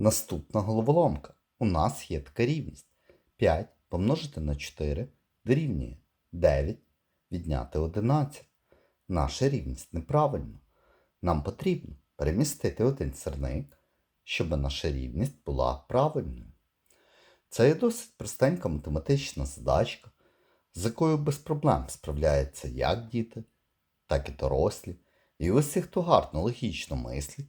Наступна головоломка. У нас є така рівність. 5 помножити на 4 дорівнює 9 відняти 11. Наша рівність неправильна. Нам потрібно перемістити один сірник, щоб наша рівність була правильною. Це є досить простенька математична задачка, з якою без проблем справляються як діти, так і дорослі. І усі, хто гарно логічно мислить,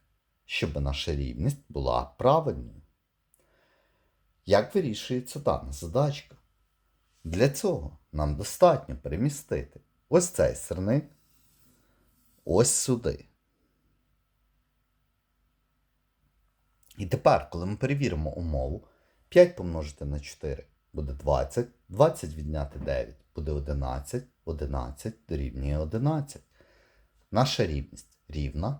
щоб наша рівність була правильною. Як вирішується дана задачка? Для цього нам достатньо перемістити ось цей сирник ось сюди. І тепер, коли ми перевіримо умову, 5 помножити на 4 буде 20, 20 відняти 9 буде 11, 11 дорівнює 11. Наша рівність рівна,